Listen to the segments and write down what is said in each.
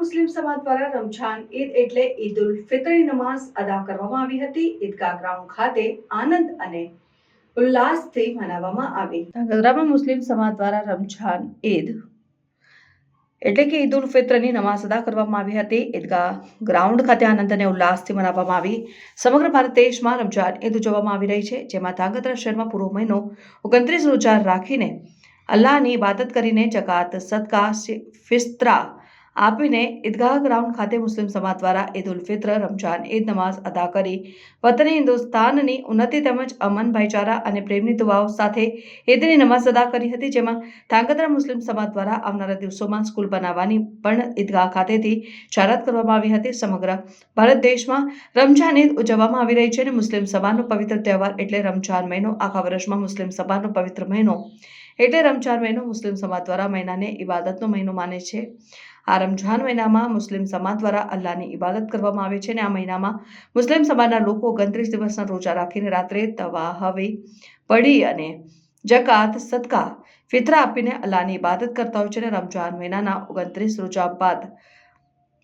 મુસ્લિમ સમાજ દ્વારા રમઝાન ઈદ એટલે ઈદ ઉલ ફિત્રની નમાઝ અદા કરવામાં આવી હતી. ઈદગાહ ગ્રાઉન્ડ ખાતે આનંદ અને ઉલ્લાસથી મનાવવામાં આવી. ધાંગધ્રામાં મુસ્લિમ સમાજ દ્વારા રમઝાન ઈદ એટલે કે ઈદ ઉલ ફિત્રની નમાઝ અદા કરવામાં આવી હતી. ઈદગાહ ગ્રાઉન્ડ ખાતે આનંદ અને ઉલ્લાસથી મનાવવામાં આવી. સમગ્ર ભારત દેશમાં રમઝાન ઈદ ઉજવવામાં આવી રહી છે. જેમાં ધાંગધ્રા શહેરમાં પૂરો મહિનો ઓગણત્રીસ રોજા રાખીને અલ્લાહની ઇબાદત કરીને જકાત, સદકા, ફિસ્ત્રા આપીને ઈદગાહ ગ્રાઉન્ડ ખાતે મુસ્લિમ સમાજ દ્વારા ઈદ ઉલ ફિત્ર, રમઝાન, ઈદ નમાઝ અદા કરી. વતની હિન્દુસ્તાનની ઉન્નતિ તેમજ અમન ભાઈચારા અને પ્રેમની દુવાઓ સાથે ઈદની નમાઝ અદા કરી હતી, જેમાં ધાંગધ્રા મુસ્લિમ સમાજ દ્વારા આવનારા દિવસોમાં સ્કૂલ બનાવવાની પણ ઈદગાહ ખાતેથી જાહેરાત કરવામાં આવી હતી. સમગ્ર ભારત દેશમાં રમઝાન ઈદ ઉજવવામાં આવી રહી છે અને મુસ્લિમ સમાજનો પવિત્ર તહેવાર એટલે રમઝાન મહિનો. આખા વર્ષમાં મુસ્લિમ સમાજનો પવિત્ર મહિનો એટલે રમઝાન મહિનો મુસ્લિમ સમાજ દ્વારા મહિનાને ઇબાદતનો મહિનો માને છે. આ રમઝાન મહિનામાં મુસ્લિમ સમાજ દ્વારા અલ્લાહની ઇબાદત કરવામાં આવે છે અને આ મહિનામાં મુસ્લિમ સમાજના લોકો ઓગણત્રીસ દિવસના રોજા રાખીને રાત્રે તવાહવી પડી અને જકાત, સદકા, ફિતરા આપીને અલ્લાહની ઇબાદત કરતા હોય છે અને રમઝાન મહિનાના ઓગણત્રીસ રોજા બાદ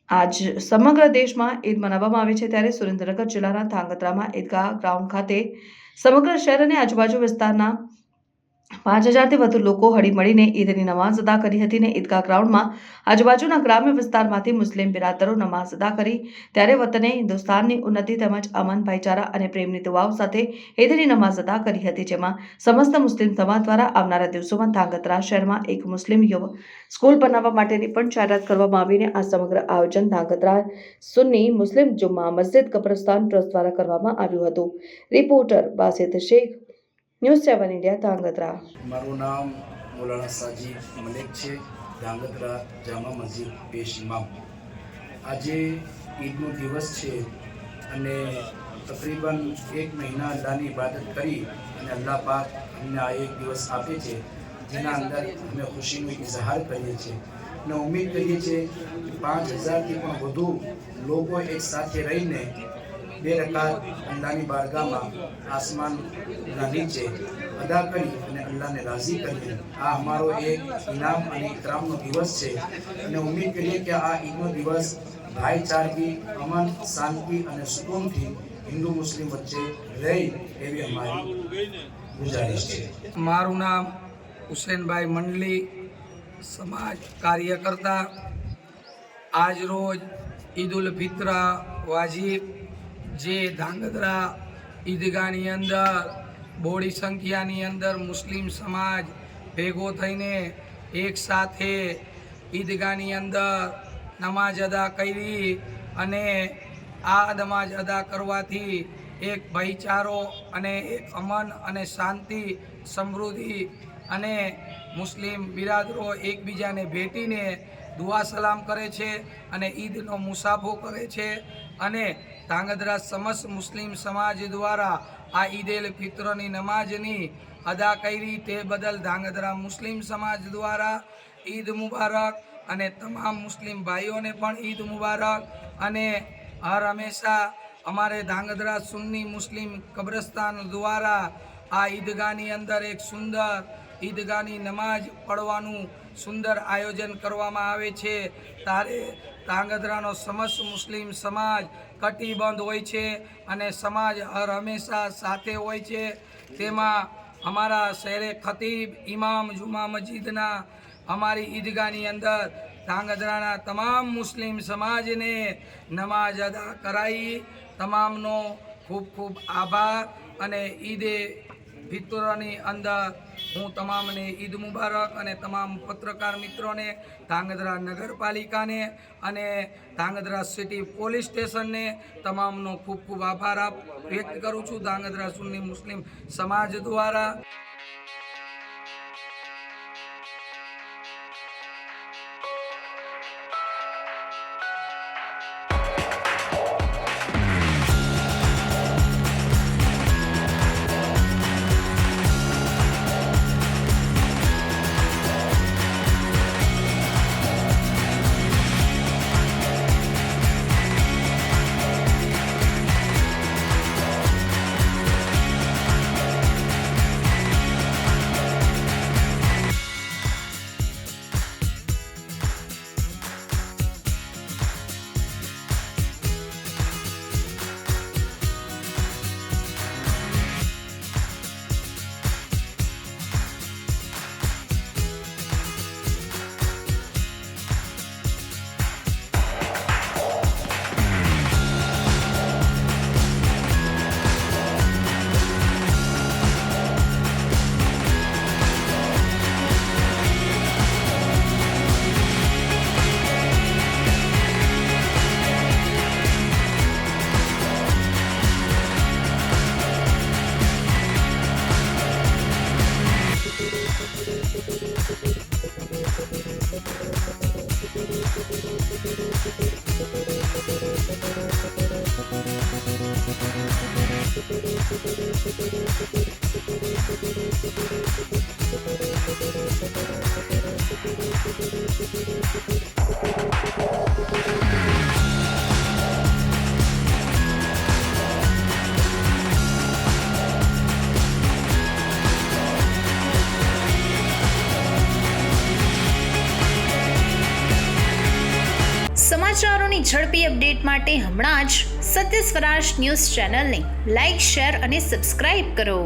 આજ સમગ્ર દેશમાં ઈદ મનાવવામાં આવે છે ત્યારે સુરેન્દ્રનગર જિલ્લાના ધાંગધ્રામાં ઈદગાહ ગ્રાઉન્ડ ખાતે સમગ્ર શહેર અને આજુબાજુ વિસ્તારના પાંચ હજારથી વધુ લોકો હળી મળીને ઈદની નમાઝ અદા કરી હતી અને ઈદગાહ ગ્રાઉન્ડમાં આજુબાજુના ગ્રામ્ય વિસ્તારમાંથી મુસ્લિમ બિરાદરો નમાઝ અદા કરી. ત્યારે વતને હિન્દુસ્તાનની ઉન્નતિ તેમજ અમન ભાઈચારા અને પ્રેમની દુવાઓ સાથે ઈદની નમાઝ અદા કરી હતી, જેમાં સમસ્ત મુસ્લિમ સમાજ દ્વારા આવનારા દિવસોમાં ધાંગધ્રા શહેરમાં એક મુસ્લિમ યુવક સ્કૂલ બનાવવા માટેની પણ જાહેરાત કરવામાં આવીને આ સમગ્ર આયોજન ધાંગધ્રા સુન્ની મુસ્લિમ જુમ્મા મસ્જિદ કબ્રસ્તાન ટ્રસ્ટ દ્વારા કરવામાં આવ્યું હતું. Reporter Basit Shaikh news seven India Dhrangadhra. મારું નામ મૌલાના સાજીદ મલેક છે. ધાંગધ્રા જામા મસ્જિદ પેશ ઇમામ. આજે ઈદનો દિવસ છે અને તકરીબન એક મહિના અલ્લાહની ઇબાદત કરી અને અલ્લાહ પાક અમને આ એક દિવસ આપે છે, જેના અંદર અમે ખુશીનો ઇઝહાર કરીએ છીએ. અને ઉમ્મીદ કરીએ છીએ કે પાંચ હજારથી પણ વધુ લોકો એક સાથે રહીને બે રકાત અલ્લાહની બારગાહમાં આસમાનના નીચે અદા કરી અને અલ્લાહને રાજી કરીએ આ અમારો એક ઇનામ અને ઇકરામનો દિવસ છે. અને ઉમ્મીદ કરીએ કે આ ઈદનો દિવસ ભાઈચારગી અમન, શાંતિ અને સુકૂનથી હિન્દુ, મુસ્લિમ વચ્ચે રહી એવી અમારી ગુજારિશ છે. મારું નામ હુસેનભાઈ મંડલી, સમાજ કાર્યકર્તા. આજ રોજ ઈદ ઉલ ફિત્ર વાજીબ જે ધાંગધ્રા ઈદગાહની અંદર, બોડી સંખ્યાની અંદર મુસ્લિમ સમાજ ભેગો થઈને એક સાથે ઈદગાહની અંદર નમાજ અદા કરી અને આ નમાજ અદા કરવાથી એક ભાઈચારો અને એક અમન અને શાંતિ, સમૃદ્ધિ અને મુસ્લિમ બિરાદરો એકબીજાને ભેટીને દુઆ સલામ કરે છે અને ઈદનો મુસાફો કરે છે અને ધાંગધ્રા સમસ્ત મુસ્લિમ સમાજ દ્વારા આ ઈદેલ ફિત્રની નમાજની અદા કરી તે બદલ ધાંગધ્રા મુસ્લિમ સમાજ દ્વારા ઈદ મુબારક અને તમામ મુસ્લિમ ભાઈઓને પણ ઈદ મુબારક. અને હર હંમેશા અમારે ધાંગધ્રા સુન્ની મુસ્લિમ કબ્રસ્તાન દ્વારા આ ઈદગાહની અંદર એક સુંદર ઈદગાહની નમાજ પડવાનું સુંદર આયોજન કરવામાં આવે છે. તારે ધાંગધ્રાનો સમસ્ત મુસ્લિમ સમાજ કટિબંધ હોય છે અને સમાજ હર હંમેશા સાથે હોય છે. તેમાં અમારા શહેરે ખતીબ ઇમામ જુમા મસ્જિદના અમારી ઈદગાહની અંદર ધ્રાંગધ્રાના તમામ મુસ્લિમ સમાજને નમાજ અદા કરાવી તમામનો ખૂબ ખૂબ આભાર અને ઈદે ફિત્રની અંદર હું તમામને ઈદ મુબારક અને તમામ પત્રકાર મિત્રોને ધાંગધ્રા નગરપાલિકાને અને ધાંગધ્રા સિટી પોલીસ સ્ટેશનને તમામનો ખૂબ ખૂબ આભાર આપ વ્યક્ત કરું છું. ધાંગધ્રા સુન્ની મુસ્લિમ સમાજ દ્વારા સમાચારોની ઝડપી અપડેટ માટે હમણાં જ સત્ય સ્વરાજ ન્યૂઝ ચેનલને લાઇક શેર અને સબસ્ક્રાઇબ કરો.